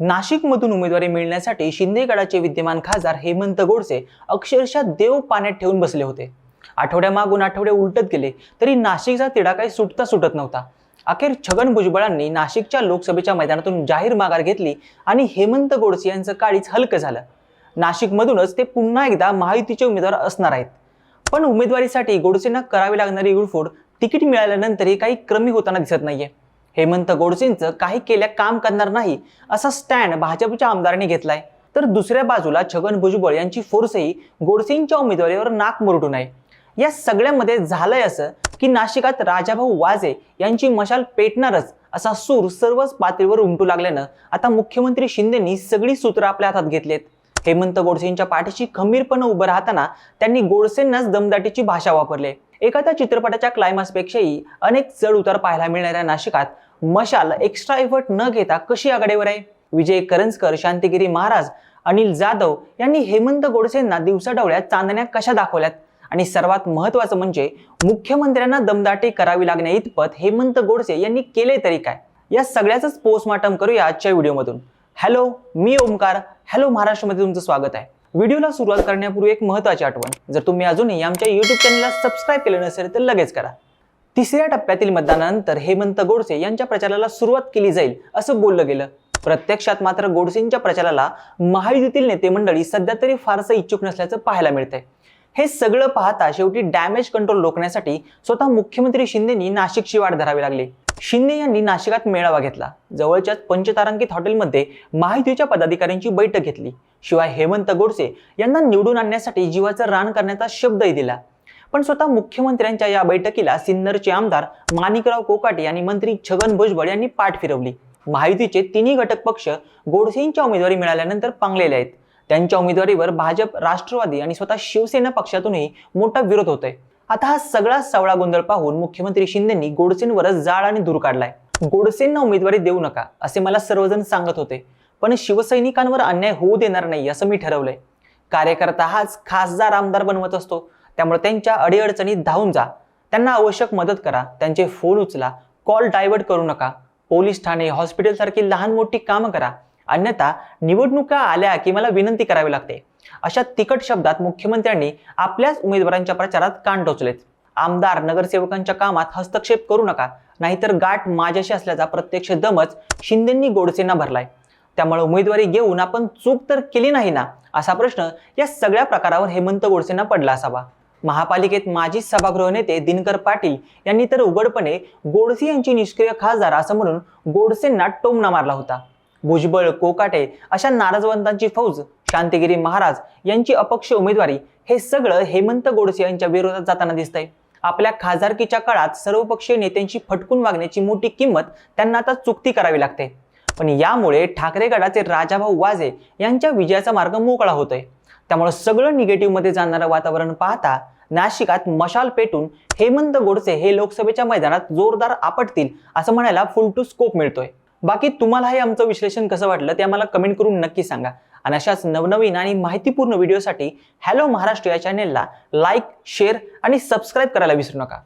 नाशिकमधून उमेदवारी मिळण्यासाठी शिंदे गडाचे विद्यमान खासदार हेमंत गोडसे अक्षरशः देव पाण्यात ठेवून बसले होते. आठवड्यामागून आठवडे उलटत गेले तरी नाशिकचा तिढा काही सुटता सुटत नव्हता. अखेर छगन भुजबळांनी नाशिकच्या लोकसभेच्या मैदानातून जाहीर माघार घेतली आणि हेमंत गोडसे यांचं काळीच हलकं झालं. नाशिकमधूनच ते पुन्हा एकदा महायुतीचे उमेदवार असणार आहेत. पण उमेदवारीसाठी गोडसेंना करावी लागणारी गुळफोड तिकीट मिळाल्यानंतरही काही कमी होताना दिसत नाहीये. हेमंत गोडसेंचं काही केल्या काम करणार नाही असा स्टँड भाजपच्या आमदारांनी घेतलाय. तर दुसऱ्या बाजूला छगन भुजबळ यांची फोर्सही गोडसेंच्या उमेदवारीवर नाक मुरटून आहे या सगळ्यामध्ये झालंय असं की नाशिकात राजाभाऊ वाजे यांची मशाल पेटणारच असा सूर सर्वच पातळीवर उमटू लागल्यानं आता मुख्यमंत्री शिंदेनी सगळी सूत्र आपल्या हातात घेतलेत. हेमंत गोडसेंच्या पाठीशी खंबीरपणे उभं राहताना त्यांनी गोडसेंनाच दमदाटीची भाषा वापरली. एखाद्या चित्रपटाच्या क्लायमॅक्सपेक्षाही अनेक चढ उतार पाहायला मिळणाऱ्या नाशिकात मशाल एक्स्ट्रा एफर्ट न घेता कशी आघाडीवर आहे? विजय करंजकर शांतिगिरी महाराज अनिल जाधव यांनी हेमंत गोडसेंना दिवसाढवळ्यात चांदण्या कशा दाखवल्यात? आणि सर्वात महत्वाचं म्हणजे मुख्यमंत्र्यांना दमदाटी करावी लागण्या इतपत हेमंत गोडसे यांनी केले तरी काय? या सगळ्याच पोस्टमार्टम करूया आजच्या व्हिडिओमधून. हॅलो मी ओमकार. हॅलो महाराष्ट्रमध्ये तुमचं स्वागत आहे. व्हिडिओला सुरुवात करण्यापूर्वी एक महत्वाची आठवण. जर तुम्ही अजूनही आमच्या युट्यूब चॅनलला सबस्क्राईब केलं नसेल तर लगेच करा. तिसऱ्या टप्प्यातील मतदानानंतर हेमंत गोडसे यांच्या प्रचाराला सुरुवात केली जाईल असं बोललं गेलं. प्रत्यक्षात मात्र गोडसेंच्या प्रचाराला महायुतीतील नेते मंडळी सध्या तरी फारसं इच्छुक नसल्याचं पाहायला मिळतंय. हे सगळं पाहता शेवटी डॅमेज कंट्रोल रोखण्यासाठी स्वतः मुख्यमंत्री शिंदेनी नाशिकची वाट धरावी लागली. शिंदे यांनी नाशिकात मेळावा घेतला. जवळच्याच पंचतारांकित हॉटेलमध्ये महायुतीच्या पदाधिकाऱ्यांची बैठक घेतली. शिवाय हेमंत गोडसे यांना निवडून आणण्यासाठी जीवाचं रान करण्याचा शब्दही दिला. पण स्वतः मुख्यमंत्र्यांच्या या बैठकीला सिन्नरचे आमदार माणिकराव कोकाटे आणि मंत्री छगन भुजबळ यांनी पाठ फिरवली. महायुतीचे तिन्ही घटक पक्ष गोडसेंच्या उमेदवारी मिळाल्यानंतर पांगलेले आहेत. त्यांच्या उमेदवारीवर भाजप राष्ट्रवादी आणि स्वतः शिवसेना पक्षातूनही मोठा विरोध होतोय. आता हा सगळा सवळा गोंधळ पाहून मुख्यमंत्री शिंदेंनी गोडसेंवरच जाळ आणि दूर काढलाय. गोडसेंना उमेदवारी देऊ नका असे मला सर्वजण सांगत होते. पण शिवसैनिकांवर अन्याय होऊ देणार नाही असं मी ठरवलंय. कार्यकर्ता हाच खासदार आमदार बनवत असतो. त्यामुळे त्यांच्या अडीअडचणीत धावून जा. त्यांना आवश्यक मदत करा. त्यांचे फोन उचला. कॉल डायव्हर्ट करू नका. पोलीस ठाणे हॉस्पिटलसारखी लहान मोठी कामं करा. अन्यथा निवडणुका आल्या की मला विनंती करावी लागते. अशा तिखट शब्दात मुख्यमंत्र्यांनी आपल्याच उमेदवारांच्या प्रचारात कान टोचलेत. आमदार नगरसेवकांच्या कामात हस्तक्षेप करू नका. नाहीतर गाठ माझ्याशी असल्याचा प्रत्यक्ष दमच शिंदेंनी गोडसेंना भरलाय. त्यामुळे उमेदवारी घेऊन आपण चूक तर केली नाही ना? असा प्रश्न या सगळ्या प्रकारावर हेमंत गोडसेंना पडला असावा. महापालिकेत माजी सभागृह नेते दिनकर पाटील यांनी तर उघडपणे गोडसे यांची निष्क्रिय खासदार असं म्हणून गोडसेंना टोमणा मारला होता. भुजबळ कोकाटे अशा नाराजवंतांची फौज शांतिगिरी महाराज यांची अपक्ष उमेदवारी हे सगळं हेमंत गोडसे यांच्या विरोधात जाताना दिसतंय. आपल्या खासदारकीच्या काळात सर्वपक्षीय नेत्यांची फटकून वागण्याची मोठी किंमत त्यांना आता चुकती करावी लागते. पण यामुळे ठाकरे गटाचे राजाभाऊ वाजे यांच्या विजयाचा मार्ग मोकळा होतोय. त्यामुळे सगळं निगेटिव्हमध्ये जाणारं वातावरण पाहता नाशिकात मशाल पेटून हेमंत गोडसे हे लोकसभेच्या मैदानात जोरदार आपटतील असं म्हणायला फुल टू स्कोप मिळतोय. बाकी तुम्हाला हे आमचं विश्लेषण कसं वाटलं ते आम्हाला कमेंट करून नक्की सांगा. आणि अशाच नवनवीन आणि माहितीपूर्ण व्हिडिओसाठी हॅलो महाराष्ट्र या चॅनेलला लाईक शेअर आणि सबस्क्राईब करायला विसरू नका.